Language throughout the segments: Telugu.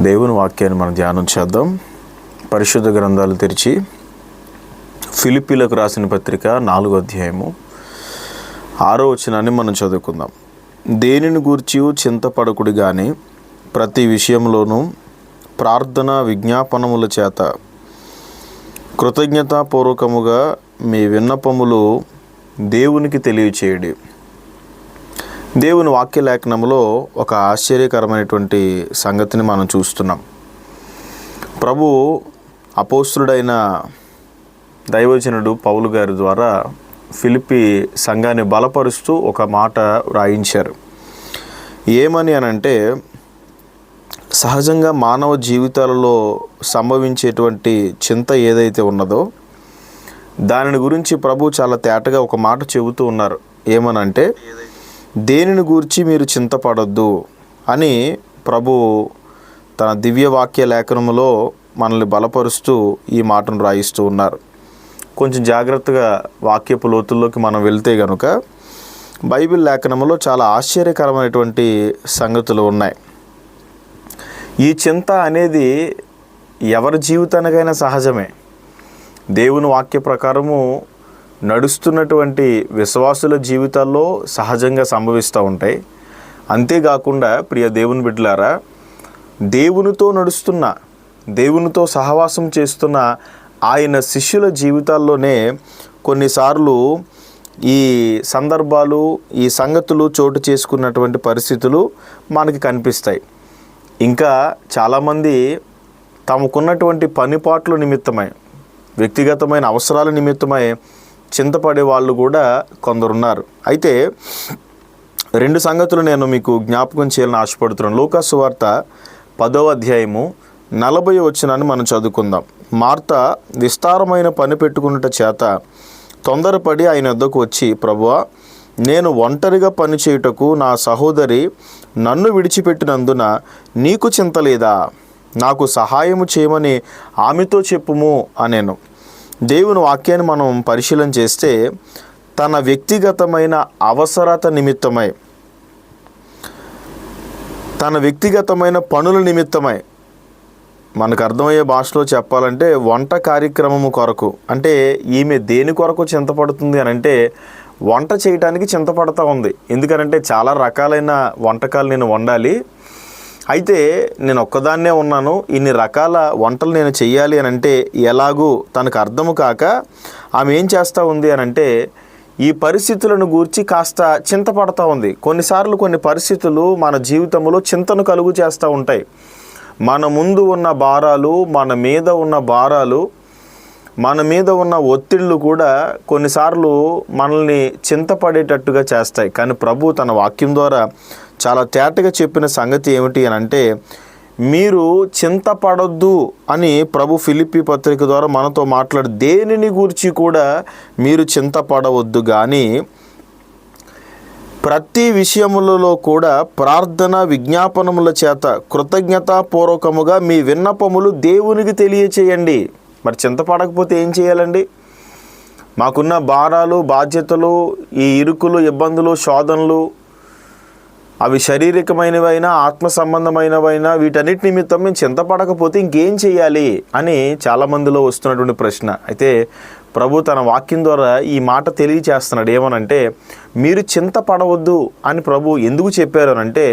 దేవుని వాక్యాన్ని మనం ధ్యానం చేద్దాం. పరిశుద్ధ గ్రంథాలు తెరిచి ఫిలిపీలకు రాసిన పత్రిక నాలుగో అధ్యాయము. ఆరో వచనాన్ని మనం చదువుకుందాం. దేనిని గూర్చి చింతపడకుడు కానీ ప్రతి విషయంలోనూ ప్రార్థన విజ్ఞాపనముల చేత కృతజ్ఞతాపూర్వకముగా మీ విన్నపములు దేవునికి తెలియచేయడి. దేవుని వాక్య లేఖనంలో ఒక ఆశ్చర్యకరమైనటువంటి సంగతిని మనం చూస్తున్నాం. ప్రభు అపోస్తుడైన దైవజనుడు పౌలు గారి ద్వారా ఫిలిపి సంఘాన్ని బలపరుస్తూ ఒక మాట రాయించారు. ఏమని అనంటే సహజంగా మానవ జీవితాలలో సంభవించేటువంటి చింత ఏదైతే ఉన్నదో దానిని గురించి ప్రభు చాలా తేటగా ఒక మాట చెబుతూ ఉన్నారు. ఏమనంటే దేనిని గూర్చి మీరు చింతపడొద్దు? అని ప్రభు తన దివ్య వాక్య లేఖనములో మనల్ని బలపరుస్తూ ఈ మాటను రాయిస్తూ ఉన్నారు. కొంచెం జాగ్రత్తగా వాక్యపు లోతుల్లోకి మనం వెళ్తే గనుక బైబిల్ లేఖనములో చాలా ఆశ్చర్యకరమైనటువంటి సంగతులు ఉన్నాయి. ఈ చింత అనేది ఎవరి జీవితానికైనా సహజమే. దేవుని వాక్య ప్రకారము నడుస్తున్నటువంటి విశ్వాసుల జీవితాల్లో సహజంగా సంభవిస్తూ ఉంటాయి. అంతేకాకుండా ప్రియ దేవుని బిడ్డలారా దేవునితో నడుస్తున్న దేవునితో సహవాసం చేస్తున్న ఆయన శిష్యుల జీవితాల్లోనే కొన్నిసార్లు ఈ సందర్భాలు ఈ సంగతులు చోటు చేసుకున్నటువంటి పరిస్థితులు మనకి కనిపిస్తాయి. ఇంకా చాలామంది తమకున్నటువంటి పనిపాట్ల నిమిత్తమై వ్యక్తిగతమైన అవసరాల నిమిత్తమై చింతపడే వాళ్ళు కూడా కొందరున్నారు. అయితే రెండు సంగతులు నేను మీకు జ్ఞాపకం చేయాలని ఆశపడుతున్నాను. లోకాసు వార్త పదవ అధ్యాయము నలభై వచ్చినాన్ని మనం చదువుకుందాం. మార్త విస్తారమైన పని పెట్టుకున్నట చేత తొందరపడి ఆయన వద్దకు వచ్చి ప్రభువా నేను ఒంటరిగా పని చేయుటకు నా సహోదరి నన్ను విడిచిపెట్టినందున నీకు చింత లేదా? నాకు సహాయము చేయమని ఆమెతో చెప్పుము అనేను. దేవుని వాక్యాన్ని మనం పరిశీలన చేస్తే తన వ్యక్తిగతమైన అవసరత నిమిత్తమై తన వ్యక్తిగతమైన పనుల నిమిత్తమై మనకు అర్థమయ్యే భాషలో చెప్పాలంటే వంట కార్యక్రమము కొరకు. అంటే ఈమె దేని కొరకు చింతపడుతుంది అని అంటే వంట చేయడానికి చింతపడతా ఉంది. ఎందుకనంటే చాలా రకాలైన వంటకాలు నేను వండాలి. అయితే నేను ఒక్కదాన్నే ఉన్నాను. ఇన్ని రకాల వంటలు నేను చెయ్యాలి అని అంటే ఎలాగూ తనకు అర్థము కాక ఆమె ఏం చేస్తూ ఉంది అని అంటే ఈ పరిస్థితులను గూర్చి కాస్త చింతపడతా ఉంది. కొన్నిసార్లు కొన్ని పరిస్థితులు మన జీవితంలో చింతను కలుగు చేస్తూ ఉంటాయి. మన ముందు ఉన్న భారాలు మన మీద ఉన్న భారాలు మన మీద ఉన్న ఒత్తిళ్ళు కూడా కొన్నిసార్లు మనల్ని చింతపడేటట్టుగా చేస్తాయి. కానీ ప్రభు తన వాక్యం ద్వారా చాలా తేటగా చెప్పిన సంగతి ఏమిటి అని అంటే మీరు చింతపడొద్దు అని ప్రభు ఫిలిపి పత్రిక ద్వారా మనతో మాట్లాడు దేనిని గురించి కూడా మీరు చింతపడవద్దు కానీ ప్రతి విషయములలో కూడా ప్రార్థన విజ్ఞాపనముల చేత కృతజ్ఞతాపూర్వకముగా మీ విన్నపములు దేవునికి తెలియచేయండి. మరి చింతపడకపోతే ఏం చేయాలండి? మాకున్న భారాలు బాధ్యతలు ఈ ఇరుకులు ఇబ్బందులు శోధనలు అవి శారీరకమైనవైనా ఆత్మ సంబంధమైనవైనా వీటన్నిటి నిమిత్తం మేము చింతపడకపోతే ఇంకేం చేయాలి అని చాలామందిలో వస్తున్నటువంటి ప్రశ్న. అయితే ప్రభు తన వాక్యం ద్వారా ఈ మాట తెలియచేస్తున్నాడు. ఏమనంటే మీరు చింతపడవద్దు అని ప్రభు ఎందుకు చెప్పారు అంటే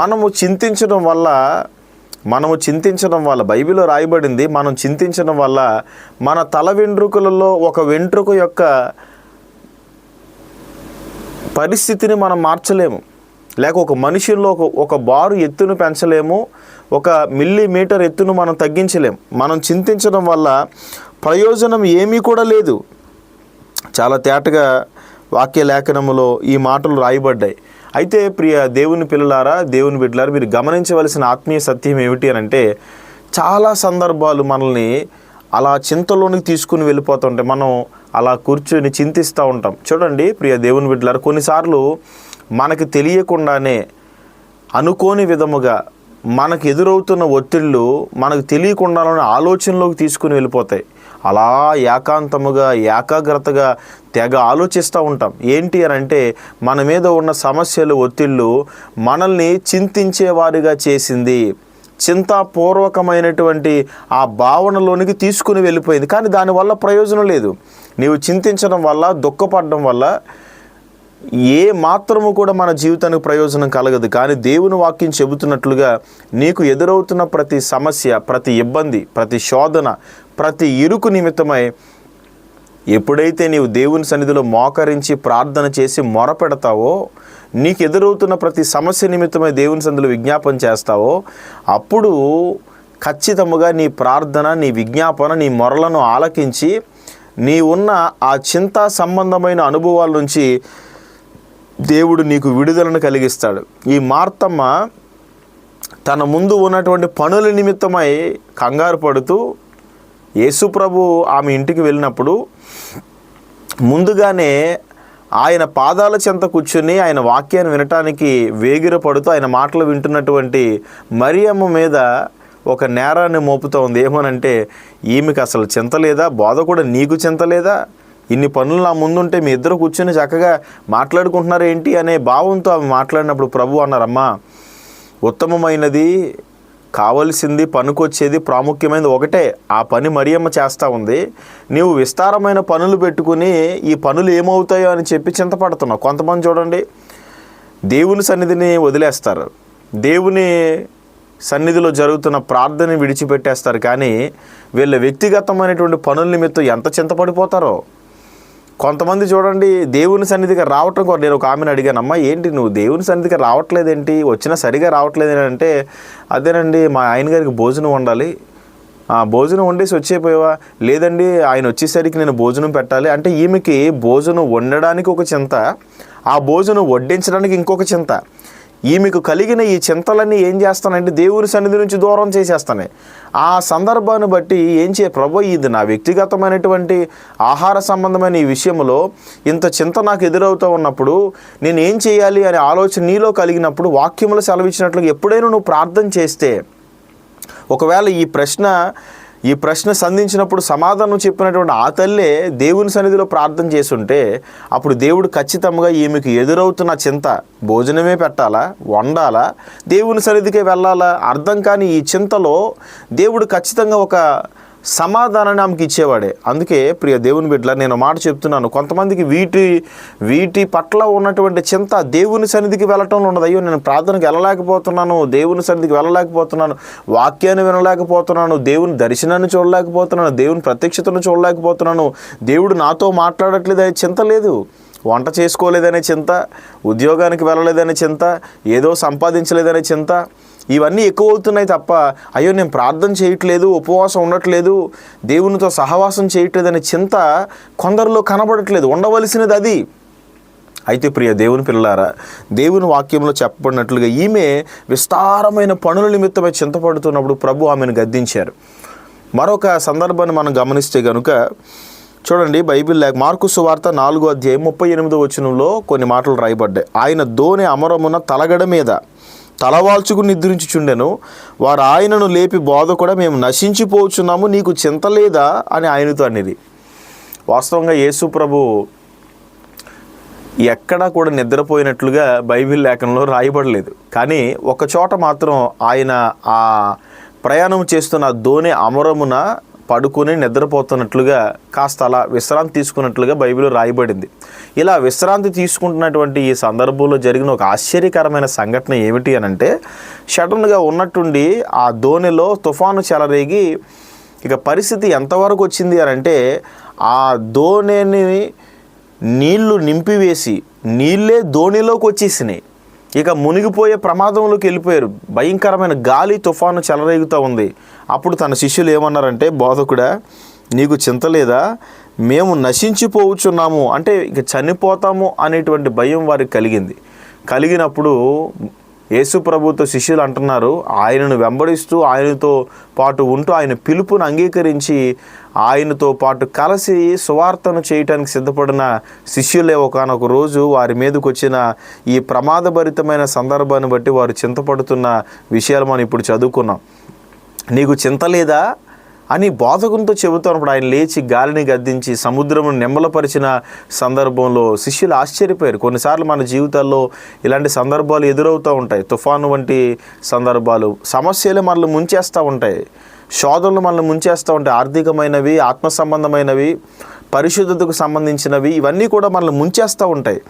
మనము చింతించడం వల్ల మనము చింతించడం వల్ల బైబిల్లో రాయబడింది మనం చింతించడం వల్ల మన తల వెంట్రుకలలో ఒక వెంట్రుక యొక్క పరిస్థితిని మనం మార్చలేము. లేక ఒక మనిషిలో ఒక ఒక బారు ఎత్తును పెంచలేము ఒక మిల్లీమీటర్ ఎత్తును మనం తగ్గించలేము మనం చింతించడం వల్ల ప్రయోజనం ఏమీ కూడా లేదు. చాలా తేటగా వాక్య లేఖనములో ఈ మాటలు రాయబడ్డాయి. అయితే ప్రియ దేవుని పిల్లలారా దేవుని బిడ్డలారా మీరు గమనించవలసిన ఆత్మీయ సత్యం ఏమిటి అని అంటే చాలా సందర్భాలు మనల్ని అలా చింతలోనికి తీసుకుని వెళ్ళిపోతుంటాయి. మనం అలా కూర్చొని చింతిస్తూ ఉంటాం. చూడండి ప్రియ దేవుని బిడ్డలారా కొన్నిసార్లు మనకు తెలియకుండానే అనుకోని విధముగా మనకు ఎదురవుతున్న ఒత్తిళ్ళు మనకు తెలియకుండానే ఆలోచనలోకి తీసుకుని వెళ్ళిపోతాయి. అలా ఏకాంతముగా ఏకాగ్రతగా తెగ ఆలోచిస్తూ ఉంటాం. ఏంటి అని అంటే మన మీద ఉన్న సమస్యలు ఒత్తిళ్ళు మనల్ని చింతించేవారిగా చేసింది చింతాపూర్వకమైనటువంటి ఆ భావనలోనికి తీసుకుని వెళ్ళిపోయింది. కానీ దానివల్ల ప్రయోజనం లేదు. నీవు చింతించడం వల్ల దుఃఖపడడం వల్ల ఏ మాత్రము కూడా మన జీవితానికి ప్రయోజనం కలగదు. కానీ దేవుని వాక్యం చెబుతున్నట్లుగా నీకు ఎదురవుతున్న ప్రతి సమస్య ప్రతి ఇబ్బంది ప్రతి శోధన ప్రతి ఇరుకు నిమిత్తమై ఎప్పుడైతే నీవు దేవుని సన్నిధిలో మోకరించి ప్రార్థన చేసి మొరపెడతావో నీకు ఎదురవుతున్న ప్రతి సమస్య నిమిత్తమై దేవుని సన్నిధిలో విజ్ఞాపన చేస్తావో అప్పుడు ఖచ్చితముగా నీ ప్రార్థన నీ విజ్ఞాపన నీ మొరలను ఆలకించి నీ ఉన్న ఆ చింత సంబంధమైన అనుభవాల నుంచి దేవుడు నీకు విడుదలను కలిగిస్తాడు. ఈ మార్తమ్మ తన ముందు ఉన్నటువంటి పనుల నిమిత్తమై కంగారు పడుతూ యేసుప్రభు ఆమె ఇంటికి వెళ్ళినప్పుడు ముందుగానే ఆయన పాదాల చెంత కూర్చుని ఆయన వాక్యాన్ని వినటానికి వేగిర పడుతూ ఆయన మాటలు వింటున్నటువంటి మరియమ్మ మీద ఒక నేరాన్ని మోపుతూ ఉంది. ఏమనంటే ఈమెకు అసలు చింత లేదా? బోధ కూడా నీకు చింత లేదా? ఇన్ని పనులు నా ముందుంటే మీ ఇద్దరు కూర్చొని చక్కగా మాట్లాడుకుంటున్నారు ఏంటి అనే భావంతో ఆమె మాట్లాడినప్పుడు ప్రభు అన్నారమ్మా ఉత్తమమైనది కావలసింది పనికొచ్చేది ప్రాముఖ్యమైనది ఒకటే. ఆ పని మరియమ్మ చేస్తూ ఉంది. నీవు విస్తారమైన పనులు పెట్టుకుని ఈ పనులు ఏమవుతాయో అని చెప్పి చింతపడుతున్నావు. కొంతమంది చూడండి దేవుని సన్నిధిని వదిలేస్తారు. దేవుని సన్నిధిలో జరుగుతున్న ప్రార్థనని విడిచిపెట్టేస్తారు. కానీ వీళ్ళ వ్యక్తిగతమైనటువంటి పనుల నిమిత్తం ఎంత చింతపడిపోతారో కొంతమంది చూడండి దేవుని సన్నిధికి రావటం కూడా నేను ఒక ఆమెను అడిగాను అమ్మా ఏంటి నువ్వు దేవుని సన్నిధికి రావట్లేదేంటి? వచ్చినా సరిగా రావట్లేదు అంటే అదేనండి మా ఆయన గారికి భోజనం వండాలి. ఆ భోజనం వండేసి వచ్చేపోయావా లేదండి ఆయన వచ్చేసరికి నేను భోజనం పెట్టాలి. అంటే ఈమెకి భోజనం వండడానికి ఒక చింత ఆ భోజనం వడ్డించడానికి ఇంకొక చింత. ఈమెకు కలిగిన ఈ చింతలన్నీ ఏం చేస్తానంటే దేవుని సన్నిధి నుంచి దూరం చేసేస్తానే. ఆ సందర్భాన్ని బట్టి ఏం చే ప్రభు ఇది నా వ్యక్తిగతమైనటువంటి ఆహార సంబంధమైన ఈ విషయంలో ఇంత చింత నాకు ఎదురవుతూ ఉన్నప్పుడు నేను ఏం చేయాలి అనే ఆలోచన నీలో కలిగినప్పుడు వాక్యములు సెలవిచ్చినట్లు ఎప్పుడైనా నువ్వు ప్రార్థన చేస్తే ఒకవేళ ఈ ప్రశ్న ఈ ప్రశ్న సంధించినప్పుడు సమాధానం చెప్పినటువంటి ఆ తల్లే దేవుని సన్నిధిలో ప్రార్థన చేసుంటే అప్పుడు దేవుడు ఖచ్చితంగా ఈమెకు ఎదురవుతున్న చింత భోజనమే పెట్టాలా? వండాలా? దేవుని సన్నిధికే వెళ్ళాలా? అర్థం కాని ఈ చింతలో దేవుడు ఖచ్చితంగా ఒక సమాధానాన్ని ఆమెకి ఇచ్చేవాడే. అందుకే ప్రియ దేవుని బిడ్డల నేను మాట చెప్తున్నాను. కొంతమందికి వీటి వీటి పట్ల ఉన్నటువంటి చింత దేవుని సన్నిధికి వెళ్ళటంలో ఉండదు. అయ్యో నేను ప్రార్థనకి వెళ్ళలేకపోతున్నాను దేవుని సన్నిధికి వెళ్ళలేకపోతున్నాను వాక్యాన్ని వినలేకపోతున్నాను దేవుని దర్శనాన్ని చూడలేకపోతున్నాను దేవుని ప్రత్యక్షతను చూడలేకపోతున్నాను. దేవుడు నాతో మాట్లాడట్లేదు అనే చింత లేదు. వంట చేసుకోలేదనే చింత ఉద్యోగానికి వెళ్ళలేదనే చింత ఏదో సంపాదించలేదనే చింత ఇవన్నీ ఎక్కువ అవుతున్నాయి తప్ప అయ్యో నేను ప్రార్థన చేయట్లేదు ఉపవాసం ఉండట్లేదు దేవునితో సహవాసం చేయట్లేదనే చింత కొందరిలో కనబడట్లేదు ఉండవలసినది అది. అయితే ప్రియ దేవుని పిల్లారా దేవుని వాక్యంలో చెప్పబడినట్లుగా ఈమె విస్తారమైన పనుల నిమిత్తమై చింతపడుతున్నప్పుడు ప్రభు ఆమెను గద్దించారు. మరొక సందర్భాన్ని మనం గమనిస్తే కనుక చూడండి బైబిల్ లేక మార్కు సువార్త నాలుగో అధ్యాయం ముప్పై ఎనిమిదో వచనంలో కొన్ని మాటలు రాయబడ్డాయి. ఆయన ధోని అమరమున తలగడ మీద తలవాల్చుకుని నిద్రించుచుండెను. వారు ఆయనను లేపి బోధ కూడా మేము నశించిపోచున్నాము నీకు చింత లేదా అని ఆయనతో అనేది వాస్తవంగా యేసు ప్రభు ఎక్కడా కూడా నిద్రపోయినట్లుగా బైబిల్ లేఖనంలో రాయబడలేదు. కానీ ఒక చోట మాత్రం ఆయన ఆ ప్రయాణం చేస్తున్న దోణి అమరమున పడుకుని నిద్రపోతున్నట్లుగా కాస్త అలా విశ్రాంతి తీసుకున్నట్లుగా బైబిల్ రాయబడింది. ఇలా విశ్రాంతి తీసుకుంటున్నటువంటి ఈ సందర్భంలో జరిగిన ఒక ఆశ్చర్యకరమైన సంఘటన ఏమిటి అని అంటే సడన్గా ఉన్నట్టుండి ఆ దోణిలో తుఫాను చెలరేగి ఇక పరిస్థితి ఎంతవరకు వచ్చింది అని అంటే ఆ దోణిని నీళ్ళు నింపివేసి నీళ్ళే దోణిలోకి వచ్చేసినాయి ఇక మునిగిపోయే ప్రమాదంలోకి వెళ్ళిపోయారు. భయంకరమైన గాలి తుఫాను చెలరేగుతూ ఉంది. అప్పుడు తన శిష్యులు ఏమన్నారంటే బోధకుడా నీకు చింత లేదా? మేము నశించిపోవచ్చున్నాము. అంటే ఇక చనిపోతాము అనేటువంటి భయం వారికి కలిగింది. కలిగినప్పుడు యేసు ప్రభుతో శిష్యులు అంటున్నారు ఆయనను వెంబడిస్తూ ఆయనతో పాటు ఉంటూ ఆయన పిలుపును అంగీకరించి ఆయనతో పాటు కలిసి సువార్తను చేయటానికి సిద్ధపడిన శిష్యులే ఒకనొక రోజు వారి మీదకు వచ్చిన ఈ ప్రమాదభరితమైన సందర్భాన్ని బట్టి వారు చింతపడుతున్న విషయాలు మనం ఇప్పుడు చదువుకున్నాం. నీకు చింత లేదా? అని బోధకునితో చెబుతున్నప్పుడు ఆయన లేచి గాలిని గద్దించి సముద్రమును నెమ్మలపరిచిన సందర్భంలో శిష్యులు ఆశ్చర్యపోయారు. కొన్నిసార్లు మన జీవితాల్లో ఇలాంటి సందర్భాలు ఎదురవుతూ ఉంటాయి. తుఫాను వంటి సందర్భాలు సమస్యలు మనల్ని ముంచేస్తూ ఉంటాయి. శోధనలు మనల్ని ముంచేస్తూ ఉంటాయి. ఆర్థికమైనవి ఆత్మ సంబంధమైనవి పరిశుద్ధతకు సంబంధించినవి ఇవన్నీ కూడా మనల్ని ముంచేస్తూ ఉంటాయి.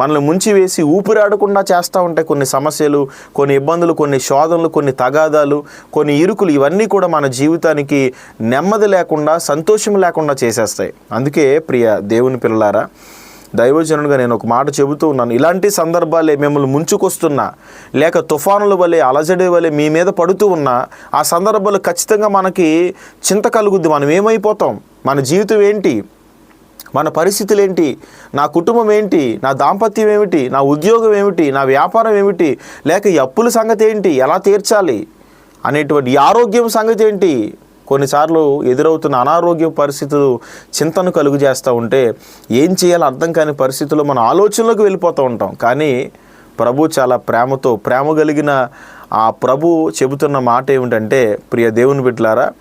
మనల్ని ముంచి వేసి ఊపిరాడకుండా చేస్తూ ఉంటాయి. కొన్ని సమస్యలు కొన్ని ఇబ్బందులు కొన్ని శోధనలు కొన్ని తగాదాలు కొన్ని ఇరుకులు ఇవన్నీ కూడా మన జీవితానికి నెమ్మది లేకుండా సంతోషం లేకుండా చేసేస్తాయి. అందుకే ప్రియ దేవుని పిల్లలారా దైవజనుడిగా నేను ఒక మాట చెబుతూ ఉన్నాను. ఇలాంటి సందర్భాలే మిమ్మల్ని ముంచుకొస్తున్నా లేక తుఫానుల వలె అలజడి వలె మీ మీద పడుతూ ఉన్నా ఆ సందర్భాలు ఖచ్చితంగా మనకి చింత కలుగుద్ది. మనం ఏమైపోతాం? మన జీవితం ఏంటి? మన పరిస్థితులు ఏంటి నా కుటుంబం ఏంటి? నా దాంపత్యం ఏమిటి? నా ఉద్యోగం ఏమిటి? నా వ్యాపారం ఏమిటి? లేక ఈ అప్పుల సంగతి ఏంటి? ఎలా తీర్చాలి? అనేటువంటి ఆరోగ్యం సంగతి ఏంటి? కొన్నిసార్లు ఎదురవుతున్న అనారోగ్య పరిస్థితులు చింతను కలుగు చేస్తూ ఉంటే ఏం చేయాలో అర్థం కాని పరిస్థితుల్లో మన ఆలోచనలోకి వెళ్ళిపోతూ ఉంటాం. కానీ ప్రభు చాలా ప్రేమతో ప్రేమ కలిగిన ఆ ప్రభు చెబుతున్న మాట ఏమిటంటే ప్రియ దేవుని బిడ్డలారా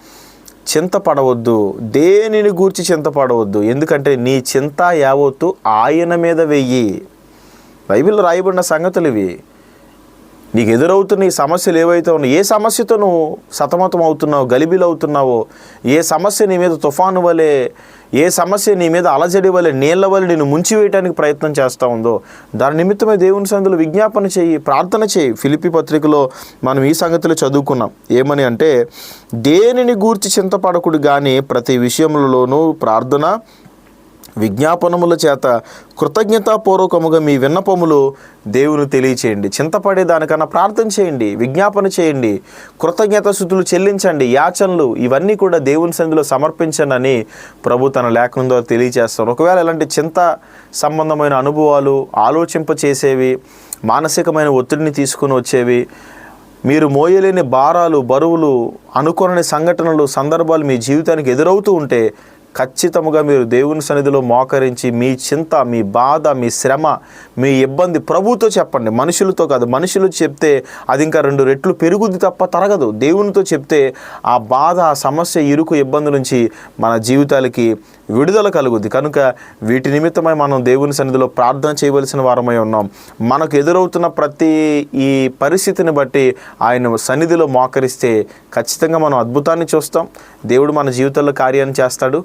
చింతపడవద్దు. దేనిని గూర్చి చింతపడవద్దు? ఎందుకంటే నీ చింత యావత్తు ఆయన మీద వెయ్యి. బైబిల్లో రాయబడిన సంగతులు ఇవి. నీకు ఎదురవుతున్న ఈ సమస్యలు ఏవైతే ఉన్నాయో ఏ సమస్యతో నువ్వు సతమతం అవుతున్నావు గలిబిలు అవుతున్నావో ఏ సమస్య నీ మీద తుఫాను వలె ఏ సమస్య నీ మీద అలజడి వలె నీళ్ళ వలె నేను ముంచివేయడానికి ప్రయత్నం చేస్తూ ఉందో దాని నిమిత్తమే దేవుని సందులో విజ్ఞాపన చేయి ప్రార్థన చేయి. ఫిలిపి పత్రికలో మనం ఈ సంగతులు చదువుకున్నాం. ఏమని అంటే దేనిని గూర్చి చింతపడకుడు కానీ ప్రతి విషయంలోనూ ప్రార్థన విజ్ఞాపనముల చేత కృతజ్ఞతాపూర్వకముగా మీ విన్నపములు దేవుని తెలియచేయండి. చింతపడే దానికన్నా ప్రార్థన చేయండి విజ్ఞాపన చేయండి కృతజ్ఞత శుద్ధులు చెల్లించండి యాచనలు ఇవన్నీ కూడా దేవుని సంధిలో సమర్పించండి అని ప్రభు తన లేఖనం ద్వారా తెలియచేస్తారు ఒకవేళ ఇలాంటి చింత సంబంధమైన అనుభవాలు ఆలోచింప చేసేవి మానసికమైన ఒత్తిడిని తీసుకుని వచ్చేవి మీరు మోయలేని భారాలు బరువులు అనుకోని సంఘటనలు సందర్భాలు మీ జీవితానికి ఎదురవుతూ ఉంటే ఖచ్చితముగా మీరు దేవుని సన్నిధిలో మోకరించి మీ చింత మీ బాధ మీ శ్రమ మీ ఇబ్బంది ప్రభుతో చెప్పండి. మనుషులతో కాదు. మనుషులు చెప్తే అది ఇంకా రెండు రెట్లు పెరుగుద్ది తప్ప తరగదు. దేవునితో చెప్తే ఆ బాధ ఆ సమస్య ఇరుకు ఇబ్బంది నుంచి మన జీవితాలకి విడుదల కలుగుద్ది. కనుక వీటి నిమిత్తమై మనం దేవుని సన్నిధిలో ప్రార్థన చేయవలసిన వారమై ఉన్నాం. మనకు ఎదురవుతున్న ప్రతి ఈ పరిస్థితిని బట్టి ఆయన సన్నిధిలో మోకరిస్తే ఖచ్చితంగా మనం అద్భుతాన్ని చూస్తాం. దేవుడు మన జీవితంలో కార్యాన్ని చేస్తాడు.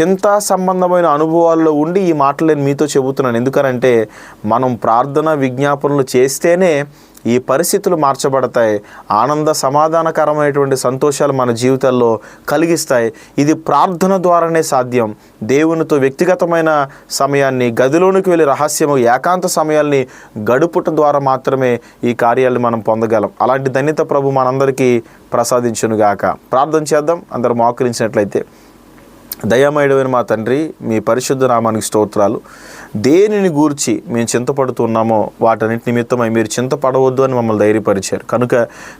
చింత సంబంధమైన అనుభవాల్లో ఉండి ఈ మాటలు నేను మీతో చెబుతున్నాను. ఎందుకనంటే మనం ప్రార్థన విజ్ఞాపనలు చేస్తేనే ఈ పరిస్థితులు మార్చబడతాయి. ఆనంద సమాధానకరమైనటువంటి సంతోషాలు మన జీవితాల్లో కలిగిస్తాయి. ఇది ప్రార్థన ద్వారానే సాధ్యం. దేవునితో వ్యక్తిగతమైన సమయాన్ని గదిలోనికి వెళ్ళి రహస్యము ఏకాంత సమయాల్ని గడుపుట ద్వారా మాత్రమే ఈ కార్యాలను మనం పొందగలం. అలాంటి ధన్యత ప్రభు మనందరికీ ప్రసాదించునుగాక ప్రార్థన చేద్దాం. అందరూ మోకరించినట్లయితే దయామయుడమైన మా తండ్రి మీ పరిశుద్ధ నామానికి స్తోత్రాలు. దేనిని గూర్చి మేము చింతపడుతున్నామో వాటన్నిటి నిమిత్తమై మీరు చింతపడవద్దు అని మమ్మల్ని ధైర్యపరిచారు. కనుక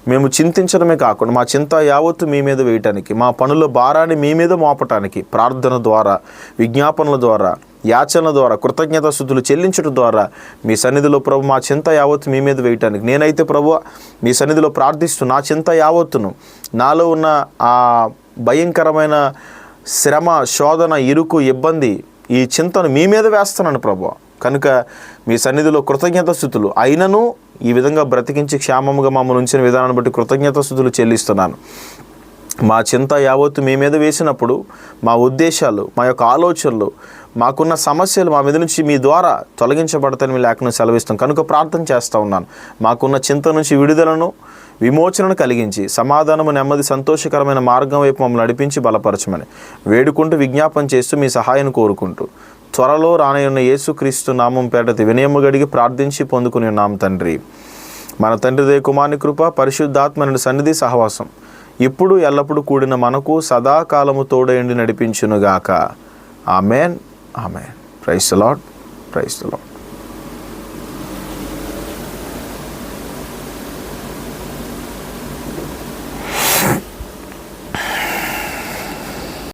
మేము చింతించడమే కాకుండా మా చింత యావత్తు మీ మీద వేయటానికి మా పనుల భారాన్ని మీ మీద మోపటానికి ప్రార్థన ద్వారా విజ్ఞాపనల ద్వారా యాచన ద్వారా కృతజ్ఞత స్థుతులు చెల్లించడం ద్వారా మీ సన్నిధిలో ప్రభు మా చింత యావత్తు మీ మీద వేయటానికి. నేనైతే ప్రభు మీ సన్నిధిలో ప్రార్థిస్తూ నా చింత యావత్తును నాలో ఉన్న ఆ భయంకరమైన శ్రమ శోధన ఇరుకు ఇబ్బంది ఈ చింతను మీ మీద వేస్తున్నాను ప్రభు. కనుక మీ సన్నిధిలో కృతజ్ఞత స్థుతులు అయినను ఈ విధంగా బ్రతికించి క్షేమముగా మమ్మల్ని ఉంచిన విధానాన్ని బట్టి కృతజ్ఞత స్థుతులు చెల్లిస్తున్నాను. మా చింత యావత్తు మీ మీద వేసినప్పుడు మా ఉద్దేశాలు మా యొక్క ఆలోచనలు మాకున్న సమస్యలు మా మీద నుంచి మీ ద్వారా తొలగించబడతాయని మీ లేఖను సెలవిస్తాం. కనుక ప్రార్థన చేస్తూ ఉన్నాను. మాకున్న చింత నుంచి విడుదలను విమోచనను కలిగించి సమాధానము నెమ్మది సంతోషకరమైన మార్గం వైపు మమ్మల్ని నడిపించి బలపరచమని వేడుకుంటూ విజ్ఞాపన చేస్తూ మీ సహాయం కోరుకుంటూ త్వరలో రానయ్యున్న యేసుక్రీస్తు నామం పేటతి వినయము గడిగి ప్రార్థించి పొందుకుని ఉన్నాం తండ్రి. మన తండ్రి దే కృప పరిశుద్ధాత్మ నుండి సన్నిధి సహవాసం ఇప్పుడు ఎల్లప్పుడూ కూడిన మనకు సదాకాలము తోడయండి నడిపించునుగాక. Amen. Amen. Praise lord praise lord